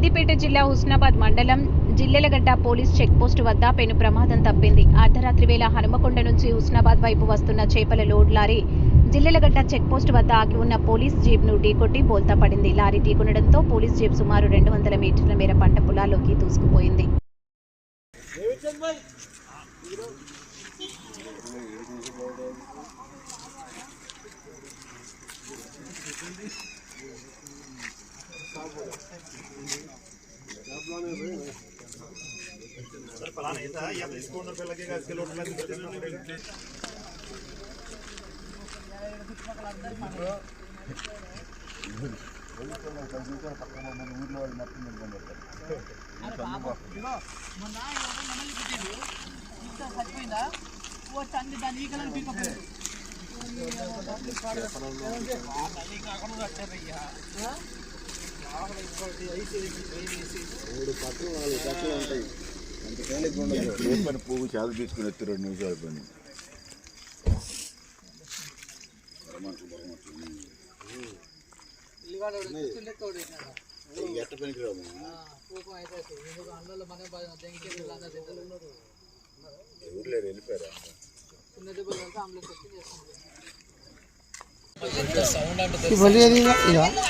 సిద్దిపేట జిల్లా హుస్నాబాద్ మండలం జిల్లెలగడ్డ police checkpost వద్ద పెను ప్రమాదం తప్పింది. అర్ధరాత్రి వేళ హనుమకొండ నుంచి హుస్నాబాద్ వైపు వస్తున్న చేపల లోడ్ లారీ జిల్లెలగడ్డ చెక్పోస్ట్ వద్ద ఆగి ఉన్న పోలీస్ జీప్ను ఢీకొట్టి బోల్తా పడింది. లారీ ఢీకొనడంతో పోలీస్ జీప్ సుమారు రెండు వందల మీటర్ల మేర పంట పొలాల్లోకి దూసుకుపోయింది. పని పువ్వు చాలా తీసుకుని ఎత్తి రెండు నిమిషాలు పని. ఎట్ట పనికి రాము? ఎవరు లేరు వెళ్ళిపోయారా? రిపేర్లు అన్నది విన్నా కానీ నేను ఇక్కడ అయింది అన్నది నాకు అర్థం కాదు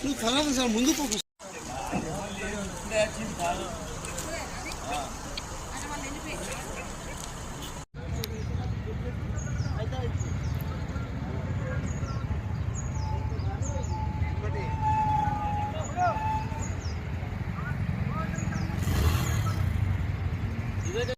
그 가난한 사람 문득 보고. 네, 지금 다.